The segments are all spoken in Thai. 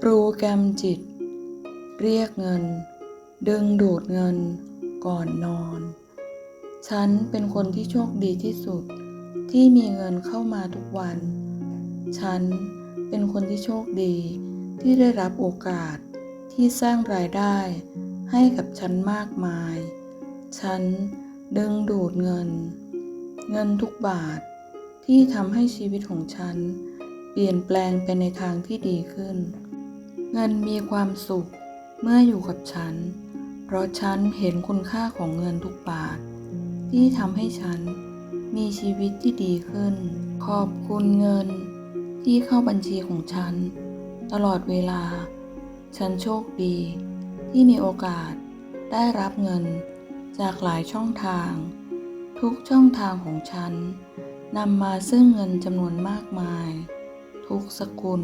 โปรแกรมจิต เรียกเงิน ดึงดูดเงิน ก่อนนอน ฉันเป็นคนที่โชคดีที่สุดที่มีเงินเข้ามาทุกวัน ฉันเป็นคนที่โชคดีที่ได้รับโอกาสที่สร้างรายได้ให้กับฉันมากมาย ฉันดึงดูดเงิน เงินทุกบาทที่ทำให้ชีวิตของฉัน เปลี่ยนแปลงไปในทางที่ดีขึ้น เงินมีความสุขเมื่ออยู่กับฉัน เพราะฉันเห็นคุณค่าของเงินทุกบาท ที่ทำให้ฉันมีชีวิตที่ดีขึ้น ขอบคุณเงินที่เข้าบัญชีของฉัน ตลอดเวลา ฉันโชคดี ที่มีโอกาสได้รับเงินจากหลายช่องทาง ทุกช่องทางของฉันนำมาซึ่งเงินจำนวนมากมาย ทุกสกุล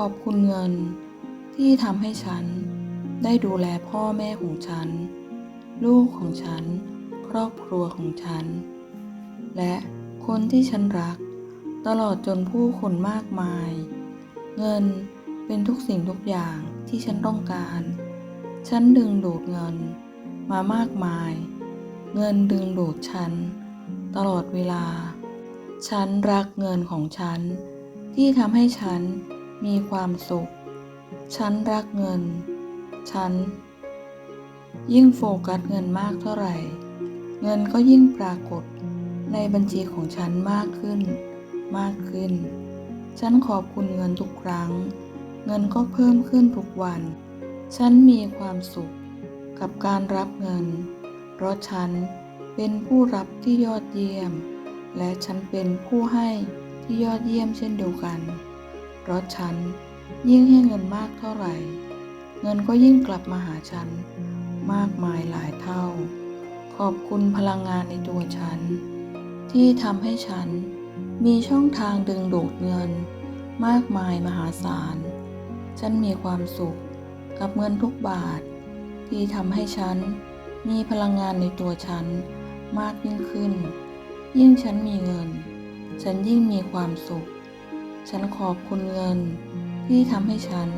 ขอบคุณเงินที่ทำให้ฉัน ได้ดูแลพ่อแม่ของฉัน ลูกของฉัน ครอบครัวของฉัน และคนที่ฉันรัก ตลอดจนผู้คนมากมาย เงินเป็นทุกสิ่งทุกอย่างที่ฉันต้องการ ฉันดึงดูดเงินมามากมาย เงินดึงดูดฉัน ตลอดเวลา ฉันรักเงินของฉัน ที่ทำให้ฉัน มีความสุข ฉันรักเงิน ฉัน ยิ่งโฟกัสเงินมากเท่าไหร่ เงินก็ยิ่งปรากฏในบัญชีของฉันมากขึ้น มากขึ้น ฉันขอบคุณเงินทุกครั้ง เงินก็เพิ่มขึ้นทุกวัน ฉันมีความสุขกับการรับเงิน เพราะฉันเป็นผู้รับที่ยอดเยี่ยม และฉันเป็นผู้ให้ที่ยอดเยี่ยมเช่นเดียวกัน เพราะฉันยิ่งให้เงินมากเท่าไหร่ เงินก็ยิ่งกลับมาหาฉัน มากมายหลายเท่า ขอบคุณพลังงานในตัวฉัน ที่ทำให้ฉันมีช่องทางดึงดูดเงิน มากมายมหาศาล ฉันมีความสุขกับเงินทุกบาท ที่ทำให้ฉันมีพลังงานในตัวฉันมากยิ่งขึ้น ยิ่งฉันมีเงิน ฉันยิ่งมีความสุข ฉันขอบคุณเงินที่ทำให้ฉัน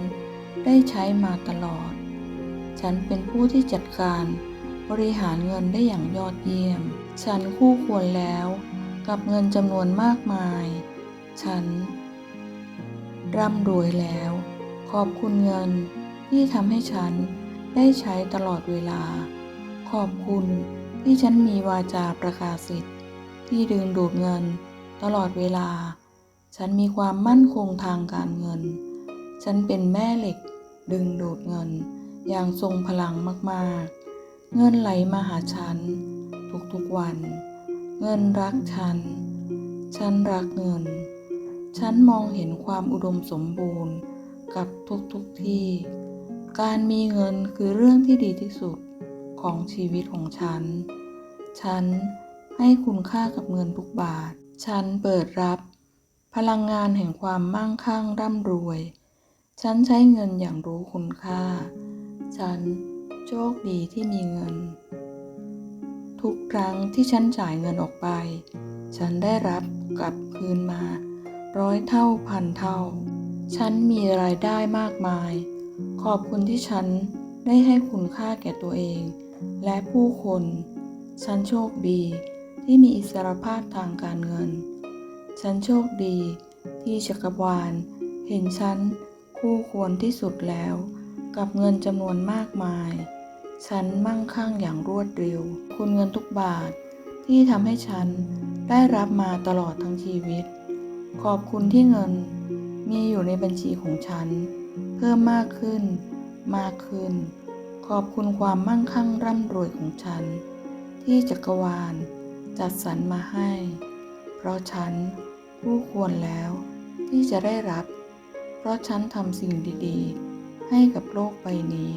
ได้ใช้มาตลอด ฉันเป็นผู้ที่จัดการบริหารเงินได้อย่างยอดเยี่ยม ฉันคู่ควรแล้วกับเงินจำนวนมากมาย ฉัน ร่ำรวยแล้ว ขอบคุณเงินที่ทำให้ฉันได้ใช้ตลอดเวลา ขอบคุณที่ฉันมีวาจาประกาศสิทธิ์ที่ดึงดูดเงินตลอดเวลา ฉันมีความมั่นคงทางการเงิน ฉันเป็นแม่เหล็ก ดึงดูดเงิน อย่างทรงพลังมากๆ เงินไหลมาหาฉัน ทุกๆวัน เงินรักฉัน ฉันรักเงิน ฉันมองเห็นความอุดมสมบูรณ์กับทุกๆทที่ การมีเงินคือเรื่องที่ดีที่สุดของชีวิตของฉัน ฉันให้คุณค่ากับเงินทุกบาท ฉันเปิดรับ พลังงานแห่งความมั่งคั่งร่ำรวย ฉันใช้เงินอย่างรู้คุณค่า ฉันโชคดีที่มีเงิน ทุกครั้งที่ฉันจ่ายเงินออกไป ฉันได้รับกลับคืนมา ร้อยเท่าพันเท่า ฉันมีรายได้มากมาย ขอบคุณที่ฉันได้ให้คุณค่าแก่ตัวเอง และผู้คน ฉันโชคดีที่มีอิสรภาพทางการเงิน ฉันโชคดีที่จักรวาล เห็นฉันคู่ควรที่สุดแล้ว กับเงินจำนวนมากมาย ฉันมั่งคั่งอย่างรวดเร็ว คุณเงินทุกบาทที่ทำให้ฉันได้รับมาตลอดทั้งชีวิต ขอบคุณที่เงินมีอยู่ในบัญชีของฉัน เพิ่มมากขึ้น มากขึ้น ขอบคุณความมั่งคั่งร่ำรวยของฉัน ที่จักรวาลจัดสรรมาให้ เพราะฉัน ผู้ควรแล้วที่จะได้รับ เพราะฉันทำสิ่งดีๆ ให้กับโลกใบนี้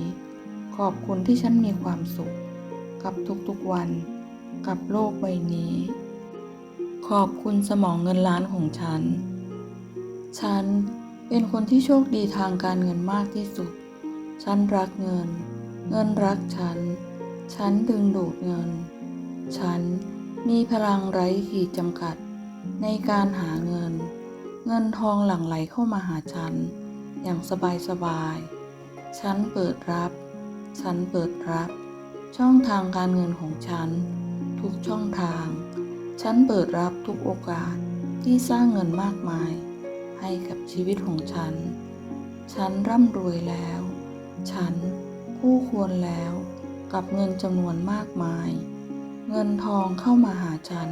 ขอบคุณที่ฉันมีความสุข กับทุกๆวัน กับโลกใบนี้ ขอบคุณสมองเงินล้านของฉัน ฉันเป็นคนที่โชคดีทางการเงินมากที่สุด ฉันรักเงิน เงินรักฉัน ฉันดึงดูดเงิน ฉันมีพลังไร้ขีดจำกัด ในการหาเงิน เงินทองหลั่งไหลเข้ามาหาฉัน อย่างสบายๆฉันเปิดรับ ฉันเปิดรับ ช่องทางการเงินของฉัน ทุกช่องทาง ฉันเปิดรับทุกโอกาสที่สร้างเงินมากมาย ให้กับชีวิตของฉัน ฉันร่ำรวยแล้ว ฉันคู่ควรแล้วกับเงินจำนวนมากมาย เงินทองเข้ามาหาฉัน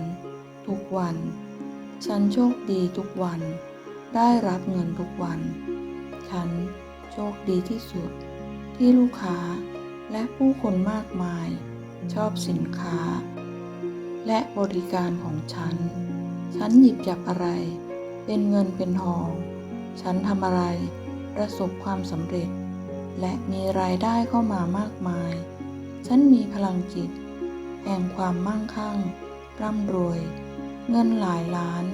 ทุกวัน ฉันโชคดีทุกวัน ได้รับเงินทุกวัน ฉันโชคดีที่สุด ที่ลูกค้าและผู้คนมากมาย ชอบสินค้า และบริการของฉัน ฉันหยิบจับอะไร เป็นเงินเป็นทอง ฉันทำอะไร ประสบความสำเร็จ และมีรายได้เข้ามามากมาย ฉันมีพลังจิต แห่งความมั่งคั่ง ร่ำรวย เงินหลายล้าน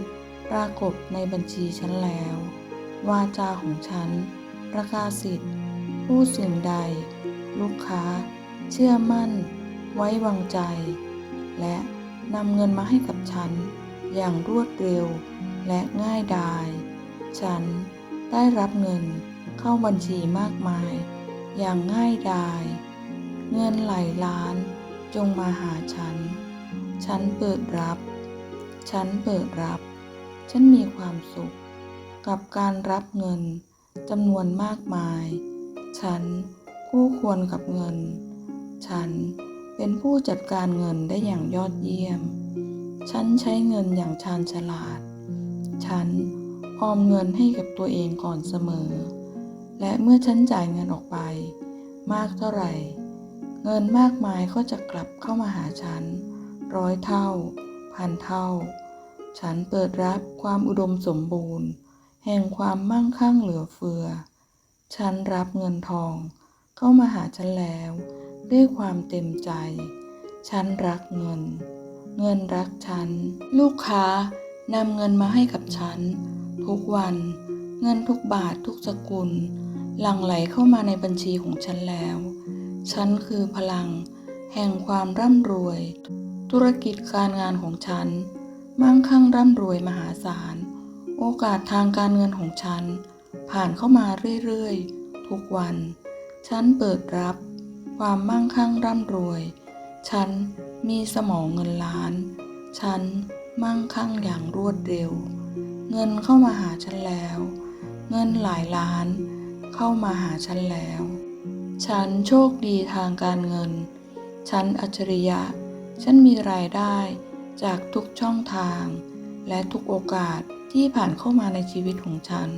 ปรากฏในบัญชีฉันแล้ว วาจาของฉัน ประกาศสิทธิ์ผู้สิ่งใด ลูกค้า เชื่อมั่น ไว้วางใจ และนำเงินมาให้กับฉัน อย่างรวดเร็วและง่ายดาย ฉันได้รับเงินเข้าบัญชีมากมาย อย่างง่ายดาย เงินไหลล้านจงมาหาฉัน ฉันเปิดรับ ฉันเปิดรับ ฉันมีความสุข กับการรับเงินจำนวนมากมาย ฉันคู่ควรกับเงิน ฉันเป็นผู้จัดการเงินได้อย่างยอดเยี่ยม ฉันใช้เงินอย่างชาญฉลาด ฉันออมเงินให้กับตัวเองก่อนเสมอ และเมื่อฉันจ่ายเงินออกไป มากเท่าไหร่ เงินมากมายก็จะกลับเข้ามาหาฉัน ร้อยเท่า พันเท่า ฉันเปิดรับความอุดมสมบูรณ์ แห่งความมั่งคั่งเหลือเฟือ ฉันรับเงินทองเข้ามาหาฉันแล้ว ด้วยความเต็มใจ ฉันรักเงิน เงินรักฉัน ลูกค้านำเงินมาให้กับฉัน ทุกวันเงินทุกบาททุกสกุล หลั่งไหลเข้ามาในบัญชีของฉันแล้ว ฉันคือพลัง แห่งความร่ำรวย ธุรกิจการงานของฉัน มั่งคั่งร่ำรวยมหาศาล โอกาสทางการเงินของฉัน ผ่านเข้ามาเรื่อยๆ ทุกวัน ฉันเปิดรับ ความมั่งคั่งร่ำรวย ฉันมีสมองเงินล้าน ฉันมั่งคั่งอย่างรวดเร็ว เงินเข้ามาหาฉันแล้ว เงินหลายล้าน เข้ามาหาฉันแล้ว ฉันโชคดีทางการเงิน ฉันอัจฉริยะ ฉันมีรายได้จากทุกช่องทาง และทุกโอกาสที่ผ่านเข้ามาในชีวิตของฉัน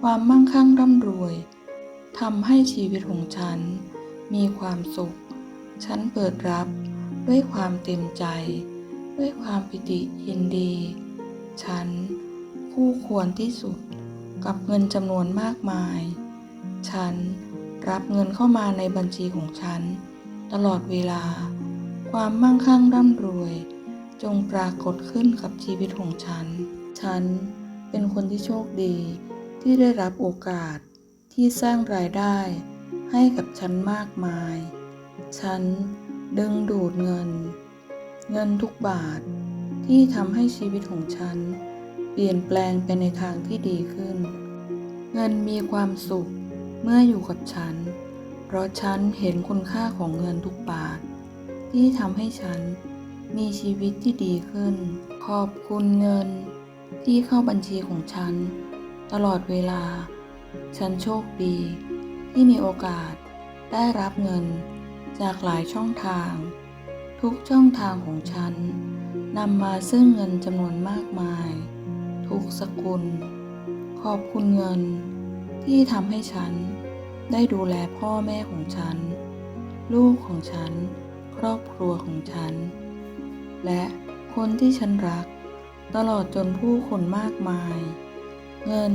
ความมั่งคั่งร่ำรวยทำให้ชีวิตของฉัน มีความสุข ฉันเปิดรับด้วยความเต็มใจ ด้วยความปิติยินดี ฉันคู่ควรที่สุดกับเงินจำนวนมากมาย ฉันรับเงินเข้ามาในบัญชีของฉัน ตลอดเวลา ความมั่งคั่งร่ำรวย จงปรากฏขึ้นกับชีวิตของฉัน ฉันเป็นคนที่โชคดีที่ได้รับโอกาสที่สร้างรายได้ให้กับฉันมากมาย ฉันดึงดูดเงิน เงินทุกบาทที่ทำให้ชีวิตของฉัน เปลี่ยนแปลงไปในทางที่ดีขึ้น เงินมีความสุขเมื่ออยู่กับฉัน เพราะฉันเห็นคุณค่าของเงินทุกบาท ที่ทำให้ฉันมีชีวิตที่ดีขึ้น ขอบคุณเงินที่เข้าบัญชีของฉัน ตลอดเวลา ฉันโชคดี ที่มีโอกาสได้รับเงินจากหลายช่องทาง ทุกช่องทางของฉันนำมาซึ่งเงินจำนวนมากมาย ทุกสกุล ขอบคุณเงินที่ทำให้ฉันได้ดูแลพ่อแม่ของฉัน ลูกของฉัน ครอบครัวของฉัน และคนที่ฉันรัก ตลอดจนผู้คนมากมาย เงิน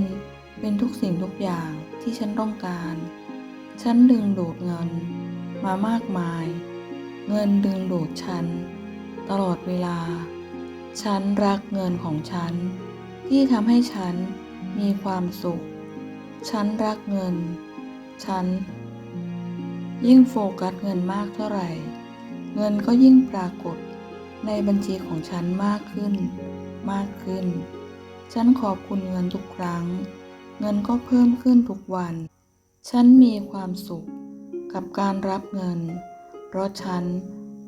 เป็นทุกสิ่งทุกอย่างที่ฉันต้องการ ฉันดึงดูดเงินมามากมาย เงินดึงดูดฉัน ตลอดเวลา ฉันรักเงินของฉัน ที่ทำให้ฉันมีความสุข ฉันรักเงิน ฉัน ยิ่งโฟกัสเงินมากเท่าไหร่ เงินก็ยิ่งปรากฏในบัญชีของฉันมากขึ้น มากขึ้น ฉันขอบคุณเงินทุกครั้ง เงินก็เพิ่มขึ้นทุกวัน ฉันมีความสุขกับการรับเงิน เพราะฉัน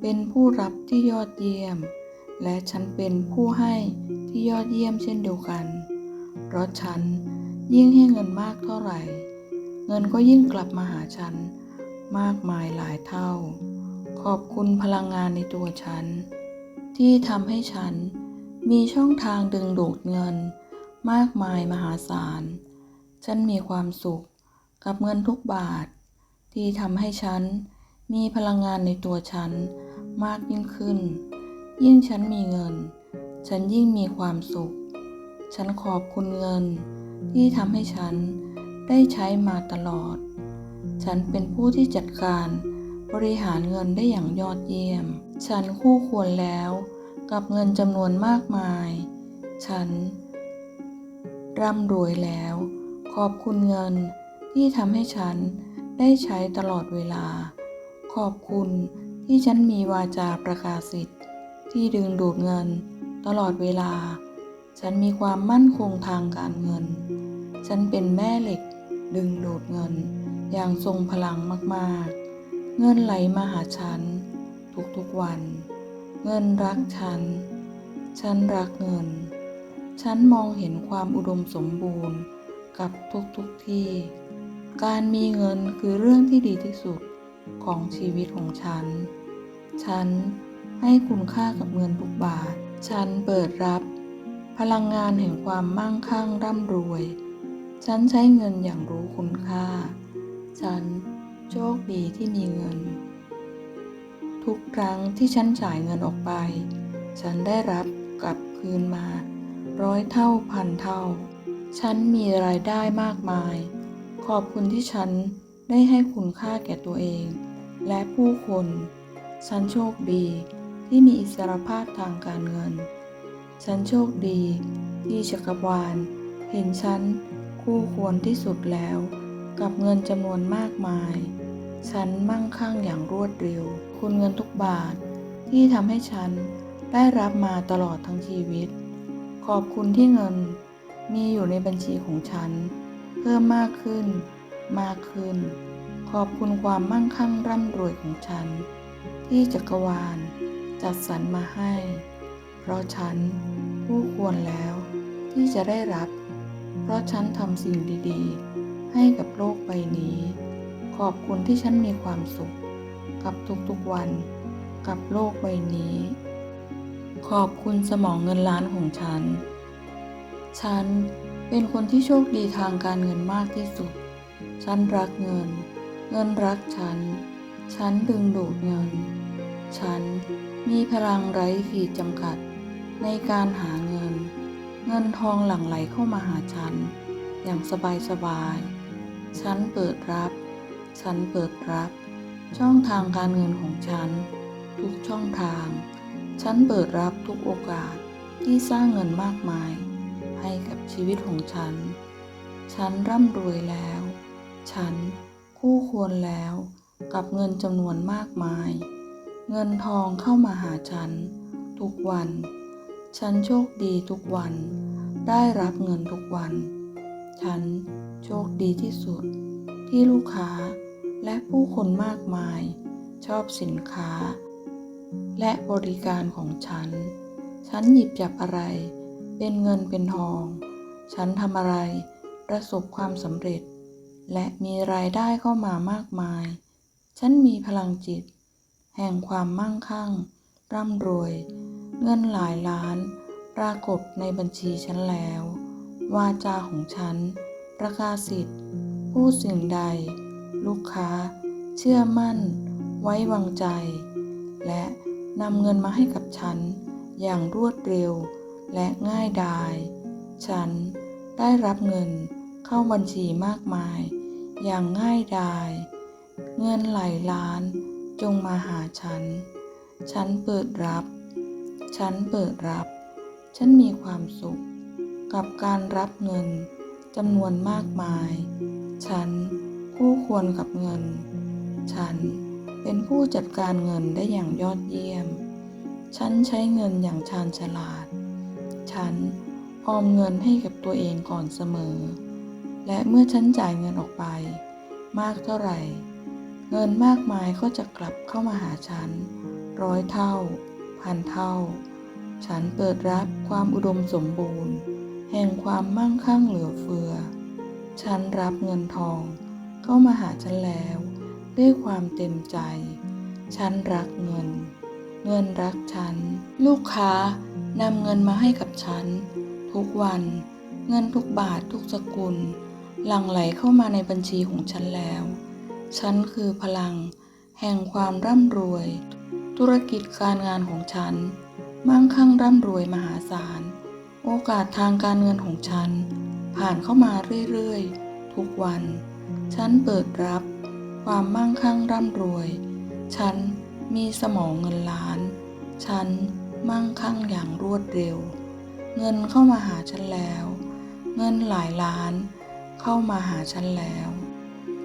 เป็นผู้รับที่ยอดเยี่ยม และฉันเป็นผู้ให้ที่ยอดเยี่ยมเช่นเดียวกัน เพราะฉันยิ่งให้เงินมากเท่าไหร่ เงินก็ยิ่งกลับมาหาฉันมากมายหลายเท่า ขอบคุณพลังงานในตัวฉัน ที่ทำให้ฉันมีช่องทางดึงดูดเงิน มากมายมหาศาล ฉันมีความสุขกับเงินทุกบาท ที่ทำให้ฉันมีพลังงานในตัวฉันมากยิ่งขึ้น ยิ่งฉันมีเงิน ฉันยิ่งมีความสุข ฉันขอบคุณเงิน ที่ทำให้ฉันได้ใช้มาตลอด ฉันเป็นผู้ที่จัดการ บริหารเงินได้อย่างยอดเยี่ยม ฉันคู่ควรแล้วกับเงินจำนวนมากมาย ฉัน ร่ำรวยแล้ว ขอบคุณเงินที่ทำให้ฉันได้ใช้ตลอดเวลา ขอบคุณที่ฉันมีวาจาประกาศสิทธิ์ ที่ดึงดูดเงิน ตลอดเวลา ฉันมีความมั่นคงทางการเงิน ฉันเป็นแม่เหล็กดึงดูดเงิน อย่างทรงพลังมาก ๆ เงินไหลมาหาฉัน ทุกๆวัน เงินรักฉัน ฉันรักเงิน ฉันมองเห็นความอุดมสมบูรณ์กับทุกๆทที่ การมีเงินคือเรื่องที่ดีที่สุดของชีวิตของฉัน ฉันให้คุณค่ากับเงินทุกบาท ฉันเปิดรับ พลังงานแห่งความมั่งคั่งร่ำรวย ฉันใช้เงินอย่างรู้คุณค่า ฉัน โชคดีที่มีเงิน ทุกครั้งที่ฉันจ่ายเงินออกไป ฉันได้รับกลับคืนมา ร้อยเท่าพันเท่า ฉันมีรายได้มากมาย ขอบคุณที่ฉันได้ให้คุณค่าแก่ตัวเอง และผู้คน ฉันโชคดีที่มีอิสรภาพทางการเงิน ฉันโชคดีที่จักรวาลเห็นฉันคู่ควรที่สุดแล้ว กับเงินจำนวนมากมาย ฉันมั่งคั่งอย่างรวดเร็ว คุณเงินทุกบาทที่ทำให้ฉันได้รับมาตลอดทั้งชีวิต ขอบคุณที่เงินมีอยู่ในบัญชีของฉัน เพิ่มมากขึ้น มากขึ้น ขอบคุณความมั่งคั่งร่ำรวยของฉัน ที่จักรวาลจัดสรรมาให้ เพราะฉันผู้ควรแล้วที่จะได้รับ เพราะฉันทำสิ่งดี ๆ ให้กับโลกใบนี้ ขอบคุณที่ฉันมีความสุข กับทุกๆวัน กับโลกใบนี้ ขอบคุณสมองเงินล้านของฉัน ฉันเป็นคนที่โชคดีทางการเงินมากที่สุด ฉันรักเงิน เงินรักฉัน ฉันดึงดูดเงิน ฉันมีพลังไร้ขีดจำกัด ในการหาเงิน เงินทองหลั่งไหลเข้ามาหาฉัน อย่างสบายๆ ฉันเปิดรับ ฉันเปิดรับ ช่องทางการเงินของฉัน ทุกช่องทาง ฉันเปิดรับทุกโอกาสที่สร้างเงินมากมาย ให้กับชีวิตของฉัน ฉันร่ำรวยแล้ว ฉันคู่ควรแล้วกับเงินจำนวนมากมาย เงินทองเข้ามาหาฉัน ทุกวัน ฉันโชคดีทุกวัน ได้รับเงินทุกวัน ฉันโชคดีที่สุดที่ลูกค้า และผู้คนมากมาย ชอบสินค้า และบริการของฉัน ฉันหยิบจับอะไร เป็นเงินเป็นทอง ฉันทำอะไร ประสบความสำเร็จ และมีรายได้เข้ามามากมาย ฉันมีพลังจิต แห่งความมั่งคั่ง ร่ำรวย เงินหลายล้าน ปรากฏในบัญชีฉันแล้ว วาจาของฉัน ประกาศสิทธิ์พูดสิ่งใด ลูกค้า เชื่อมั่น ไว้วางใจ และนำเงินมาให้กับฉัน อย่างรวดเร็วและง่ายดาย ฉันได้รับเงินเข้าบัญชีมากมาย อย่างง่ายดาย เงินหลายล้านจงมาหาฉัน ฉันเปิดรับ ฉันเปิดรับ ฉันมีความสุข กับการรับเงินจำนวนมากมาย ฉัน คู่ควรกับเงิน ฉันเป็นผู้จัดการเงินได้อย่างยอดเยี่ยม ฉันใช้เงินอย่างชาญฉลาด ฉันออมเงินให้กับตัวเองก่อนเสมอ และเมื่อฉันจ่ายเงินออกไป มากเท่าไหร่ เงินมากมายก็จะกลับเข้ามาหาฉัน ร้อยเท่า พันเท่า ฉันเปิดรับความอุดมสมบูรณ์ แห่งความมั่งคั่งเหลือเฟือ ฉันรับเงินทอง เข้ามาหาฉันแล้ว ด้วยความเต็มใจ ฉันรักเงิน เงินรักฉัน ลูกค้านำเงินมาให้กับฉัน ทุกวัน เงินทุกบาททุกสกุล หลั่งไหลเข้ามาในบัญชีของฉันแล้ว ฉันคือพลัง แห่งความร่ำรวย ธุรกิจการงานของฉัน มั่งคั่งร่ำรวยมหาศาล โอกาสทางการเงินของฉัน ผ่านเข้ามาเรื่อยๆ ทุกวัน ฉันเปิดรับความมั่งคั่งร่ำรวย ฉันมีสมองเงินล้าน ฉันมั่งคั่งอย่างรวดเร็ว เงินเข้ามาหาฉันแล้ว เงินหลายล้านเข้ามาหาฉันแล้ว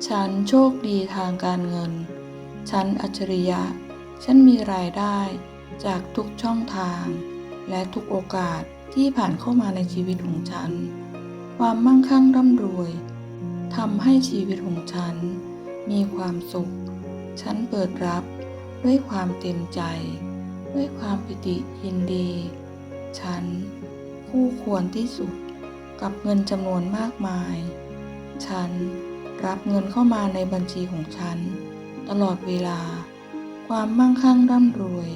ฉันโชคดีทางการเงิน ฉันอัจฉริยะ ฉันมีรายได้จากทุกช่องทาง และทุกโอกาสที่ผ่านเข้ามาในชีวิตของฉัน ความมั่งคั่งร่ำรวย ทำให้ชีวิตของฉัน มีความสุข ฉันเปิดรับด้วยความเต็มใจ ด้วยความปิติยินดี ฉันคู่ควรที่สุดกับเงินจำนวนมากมาย ฉันรับเงินเข้ามาในบัญชีของฉัน ตลอดเวลา ความมั่งคั่งร่ำรวย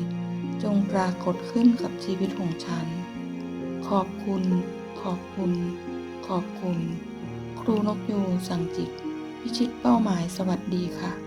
จงปรากฏขึ้นกับชีวิตของฉัน ขอบคุณ ขอบคุณ ขอบคุณ ครูนกยูงสั่งจิต พิชิตเป้าหมายสวัสดีค่ะ